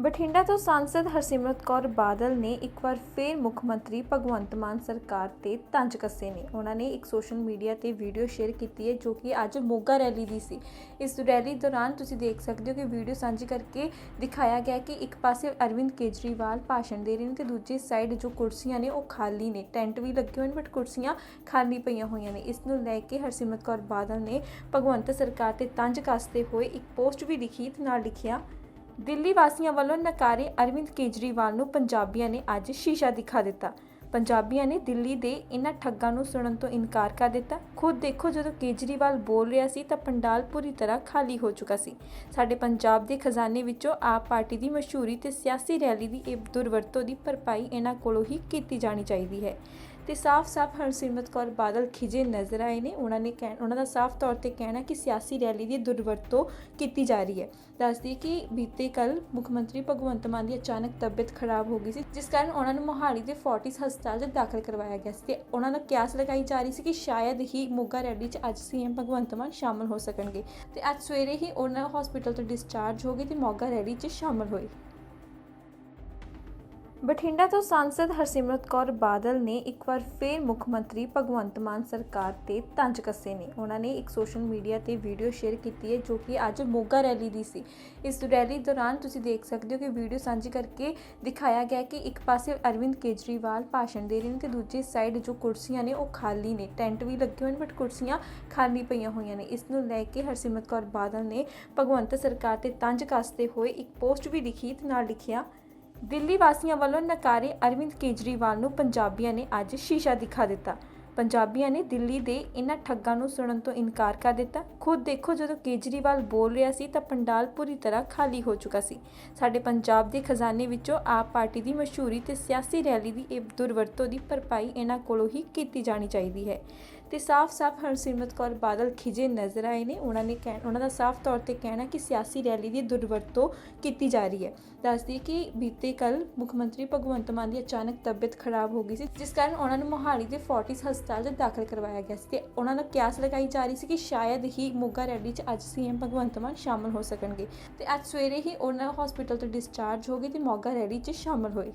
ਬਠਿੰਡਾ ਤੋਂ ਸਾਂਸਦ ਹਰਸਿਮਰਤ ਕੌਰ ਬਾਦਲ ਨੇ ਇੱਕ ਵਾਰ ਫੇਰ ਮੁੱਖ ਮੰਤਰੀ ਭਗਵੰਤ ਮਾਨ ਸਰਕਾਰ ਤੇ ਤੰਜ ਕੱਸੇ ਨੇ। ਉਹਨਾਂ ਨੇ ਇੱਕ ਸੋਸ਼ਲ ਮੀਡੀਆ ਤੇ ਵੀਡੀਓ ਸ਼ੇਅਰ ਕੀਤੀ ਹੈ ਜੋ ਕਿ ਅੱਜ ਮੋਗਾ ਰੈਲੀ ਦੀ ਸੀ। ਇਸ ਰੈਲੀ ਦੌਰਾਨ ਤੁਸੀਂ ਦੇਖ ਸਕਦੇ ਹੋ ਕਿ ਵੀਡੀਓ ਸਾਂਝੀ ਕਰਕੇ ਦਿਖਾਇਆ ਗਿਆ ਕਿ ਇੱਕ ਪਾਸੇ ਅਰਵਿੰਦ ਕੇਜਰੀਵਾਲ ਭਾਸ਼ਣ ਦੇ ਰਹੇ ਨੇ ਤੇ ਦੂਜੀ ਸਾਈਡ ਜੋ ਕੁਰਸੀਆਂ ਨੇ ਉਹ ਖਾਲੀ ਨੇ। ਟੈਂਟ ਵੀ ਲੱਗੇ ਹੋਏ ਨੇ, ਬਟ ਕੁਰਸੀਆਂ ਖਾਲੀ ਪਈਆਂ ਹੋਈਆਂ ਨੇ। ਇਸ ਨੂੰ ਲੈ ਕੇ ਹਰਸਿਮਰਤ ਕੌਰ ਬਾਦਲ ਨੇ ਭਗਵੰਤ ਸਰਕਾਰ ਤੇ ਤੰਜ ਕੱਸਦੇ ਹੋਏ ਇੱਕ ਪੋਸਟ ਵੀ ਲਿਖੀ ਤੇ ਨਾਲ ਲਿਖਿਆ ਦਿੱਲੀ ਵਾਸੀਆਂ ਵੱਲੋਂ ਨਕਾਰੇ ਅਰਵਿੰਦ ਕੇਜਰੀਵਾਲ ਨੂੰ ਪੰਜਾਬੀਆਂ ਨੇ ਅੱਜ ਸ਼ੀਸ਼ਾ ਦਿਖਾ ਦਿੱਤਾ। ਪੰਜਾਬੀਆਂ ਨੇ ਦਿੱਲੀ ਦੇ ਇਹਨਾਂ ਠੱਗਾਂ ਨੂੰ ਸੁਣਨ ਤੋਂ ਇਨਕਾਰ ਕਰ ਦਿੱਤਾ। ਖੁਦ ਦੇਖੋ, ਜਦੋਂ ਕੇਜਰੀਵਾਲ ਬੋਲ ਰਿਹਾ ਸੀ ਤਾਂ ਪੰਡਾਲ ਪੂਰੀ ਤਰ੍ਹਾਂ ਖਾਲੀ ਹੋ ਚੁੱਕਾ ਸੀ। ਸਾਡੇ ਪੰਜਾਬ ਦੇ ਖਜ਼ਾਨੇ ਵਿੱਚੋਂ ਆਪ ਪਾਰਟੀ ਦੀ ਮਸ਼ਹੂਰੀ ਤੇ ਸਿਆਸੀ ਰੈਲੀ ਦੀ ਇਹ ਦੁਰਵਰਤੋਂ ਦੀ ਭਰਪਾਈ ਇਹਨਾਂ ਕੋਲੋਂ ਹੀ ਕੀਤੀ ਜਾਣੀ ਚਾਹੀਦੀ ਹੈ। ਤੇ ਸਾਫ਼-ਸਾਫ਼ ਹਰਸਿਮਰਤ ਕੌਰ ਬਾਦਲ ਖਿਜੇ ਨਜ਼ਰ ਆਏ ਨੇ। ਉਹਨਾਂ ਨੇ ਕਹਿ, ਉਹਨਾਂ ਦਾ ਸਾਫ਼ ਤੌਰ ਤੇ ਕਹਿਣਾ ਕਿ ਸਿਆਸੀ ਰੈਲੀ ਦੀ ਦੁਰਵਰਤੋਂ ਕੀਤੀ ਜਾ ਰਹੀ ਹੈ। ਦੱਸਦੀ ਕਿ ਬੀਤੇ ਕੱਲ ਮੁੱਖ ਮੰਤਰੀ ਭਗਵੰਤ ਮਾਨ ਦੀ ਅਚਾਨਕ ਤਬੀਅਤ ਖਰਾਬ ਹੋ ਗਈ ਸੀ, ਜਿਸ ਕਾਰਨ ਉਹਨਾਂ ਨੂੰ ਮੋਹਾਲੀ ਦੇ ਫੋਰਟਿਸ ਹਸਪਤਾਲ 'ਚ ਦਾਖਲ ਕਰਵਾਇਆ ਗਿਆ ਸੀ ਤੇ ਉਹਨਾਂ ਦਾ ਕਿਆਸ ਲਗਾਈ ਜਾ ਰਹੀ ਸੀ ਕਿ ਸ਼ਾਇਦ ਹੀ ਮੋਗਾ ਰੈਲੀ 'ਚ ਅੱਜ ਸੀਐਮ ਭਗਵੰਤ ਮਾਨ ਸ਼ਾਮਲ ਹੋ ਸਕਣਗੇ। ਤੇ ਅੱਜ ਸਵੇਰੇ ਹੀ ਉਹਨਾਂ ਹਸਪੀਟਲ ਤੋਂ ਡਿਸਚਾਰਜ ਹੋ ਗਏ ਤੇ ਮੋਗਾ ਰੈਲੀ 'ਚ ਸ਼ਾਮਲ ਹੋਏ। ਬਠਿੰਡਾ ਤੋਂ ਸਾਂਸਦ ਹਰਸਿਮਰਤ ਕੌਰ ਬਾਦਲ ਨੇ ਇੱਕ ਵਾਰ ਫੇਰ ਮੁੱਖ ਮੰਤਰੀ ਭਗਵੰਤ ਮਾਨ ਸਰਕਾਰ ਤੇ ਤੰਜ ਕੱਸੇ ਨੇ। ਉਹਨਾਂ ਨੇ ਇੱਕ ਸੋਸ਼ਲ ਮੀਡੀਆ ਤੇ ਵੀਡੀਓ ਸ਼ੇਅਰ ਕੀਤੀ ਹੈ ਜੋ ਕਿ ਅੱਜ ਮੋਗਾ ਰੈਲੀ ਦੀ ਸੀ। ਇਸ ਰੈਲੀ ਦੌਰਾਨ ਤੁਸੀਂ ਦੇਖ ਸਕਦੇ ਹੋ ਕਿ ਵੀਡੀਓ ਸਾਂਝੀ ਕਰਕੇ ਦਿਖਾਇਆ ਗਿਆ ਕਿ ਇੱਕ ਪਾਸੇ ਅਰਵਿੰਦ ਕੇਜਰੀਵਾਲ ਭਾਸ਼ਣ ਦੇ ਰਹੇ ਨੇ ਤੇ ਦੂਜੀ ਸਾਈਡ ਜੋ ਕੁਰਸੀਆਂ ਨੇ ਉਹ ਖਾਲੀ ਨੇ। ਟੈਂਟ ਵੀ ਲੱਗੇ ਹੋਏ ਨੇ ਬਟ ਕੁਰਸੀਆਂ ਖਾਲੀ ਪਈਆਂ ਹੋਈਆਂ ਨੇ। ਇਸ ਨੂੰ ਲੈ ਕੇ ਹਰਸਿਮਰਤ ਕੌਰ ਬਾਦਲ ਨੇ ਭਗਵੰਤ ਸਰਕਾਰ ਤੇ ਤੰਜ ਕੱਸਦੇ ਹੋਏ ਇੱਕ ਪੋਸਟ ਵੀ ਲਿਖੀ ਤੇ ਨਾਲ ਲਿਖਿਆ ਦਿੱਲੀ ਵਾਸੀਆਂ ਵੱਲੋਂ ਨਕਾਰੇ ਅਰਵਿੰਦ ਕੇਜਰੀਵਾਲ ਨੂੰ ਪੰਜਾਬੀਆਂ ਨੇ ਅੱਜ ਸ਼ੀਸ਼ਾ ਦਿਖਾ ਦਿੱਤਾ। ਪੰਜਾਬੀਆਂ ਨੇ ਦਿੱਲੀ ਦੇ ਇਹਨਾਂ ਠੱਗਾਂ ਨੂੰ ਸੁਣਨ ਤੋਂ ਇਨਕਾਰ ਕਰ ਦਿੱਤਾ। ਖੁਦ ਦੇਖੋ, ਜਦੋਂ ਕੇਜਰੀਵਾਲ ਬੋਲ ਰਿਹਾ ਸੀ ਤਾਂ ਪੰਡਾਲ ਪੂਰੀ ਤਰ੍ਹਾਂ ਖਾਲੀ ਹੋ ਚੁੱਕਾ ਸੀ। ਸਾਡੇ ਪੰਜਾਬ ਦੇ ਖਜ਼ਾਨੇ ਵਿੱਚੋਂ ਆਪ ਪਾਰਟੀ ਦੀ ਮਸ਼ਹੂਰੀ ਤੇ ਸਿਆਸੀ ਰੈਲੀ ਦੀ ਇਹ ਦੁਰਵਰਤੋਂ ਦੀ ਭਰਪਾਈ ਇਹਨਾਂ ਕੋਲੋਂ ਹੀ ਕੀਤੀ ਜਾਣੀ ਚਾਹੀਦੀ ਹੈ। ਤੇ ਸਾਫ਼-ਸਾਫ਼ ਹਰਸਿਮਰਤ ਕੌਰ ਬਾਦਲ ਖਿਜੇ ਨਜ਼ਰ ਆਏ ਨੇ। ਉਹਨਾਂ ਨੇ ਕਹਿ ਉਹਨਾਂ ਦਾ ਸਾਫ਼ ਤੌਰ ਤੇ ਕਹਿਣਾ ਕਿ ਸਿਆਸੀ ਰੈਲੀ ਦੀ ਦੁਰਵਰਤੋਂ ਕੀਤੀ ਜਾ ਰਹੀ ਹੈ। ਦੱਸਦੀ ਕਿ ਬੀਤੇ ਕੱਲ ਮੁੱਖ ਮੰਤਰੀ ਭਗਵੰਤ ਮਾਨ ਦੀ ਅਚਾਨਕ ਤਬੀਅਤ ਖਰਾਬ ਹੋ ਗਈ ਸੀ, ਜਿਸ ਕਾਰਨ ਉਹਨਾਂ ਨੂੰ ਮੋਹਾਲੀ ਦੇ ਫੋਰਟਿਸ ਹਸਪਤਾਲ 'ਚ ਦਾਖਲ ਕਰਵਾਇਆ ਗਿਆ ਸੀ ਤੇ ਉਹਨਾਂ ਨੂੰ ਕਿਆਸ ਲਗਾਈ ਜਾ ਰਹੀ ਸੀ ਕਿ ਸ਼ਾਇਦ ਹੀ ਮੋਗਾ ਰੈਲੀ 'ਚ ਅੱਜ ਸੀਐਮ ਭਗਵੰਤ ਮਾਨ ਸ਼ਾਮਲ ਹੋ ਸਕਣਗੇ। ਤੇ ਅੱਜ ਸਵੇਰੇ ਹੀ ਉਹਨਾਂ ਹਸਪੀਟਲ ਤੋਂ ਡਿਸਚਾਰਜ ਹੋ ਗਏ ਤੇ ਮੋਗਾ ਰੈਲੀ 'ਚ ਸ਼ਾਮਲ ਹੋਏ।